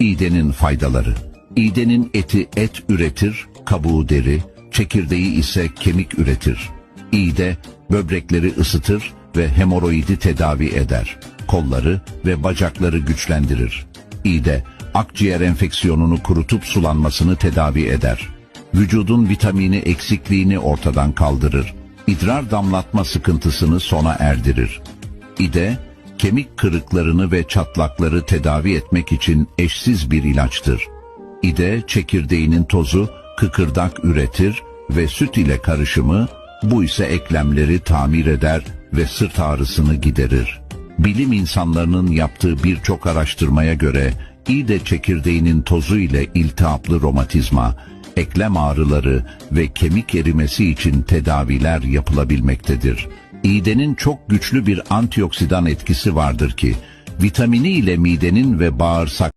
İğdenin faydaları. İğdenin eti et üretir, kabuğu deri, çekirdeği ise kemik üretir. İğde böbrekleri ısıtır ve hemoroidi tedavi eder. Kolları ve bacakları güçlendirir. İğde akciğer enfeksiyonunu kurutup sulanmasını tedavi eder. Vücudun vitamini eksikliğini ortadan kaldırır. İdrar damlatma sıkıntısını sona erdirir. İde, kemik kırıklarını ve çatlakları tedavi etmek için eşsiz bir ilaçtır. İde, çekirdeğinin tozu kıkırdak üretir ve süt ile karışımı, bu ise eklemleri tamir eder ve sırt ağrısını giderir. Bilim insanlarının yaptığı birçok araştırmaya göre, İde çekirdeğinin tozu ile iltihaplı romatizma, eklem ağrıları ve kemik erimesi için tedaviler yapılabilmektedir. İğdenin çok güçlü bir antioksidan etkisi vardır ki, vitamini ile midenin ve bağırsak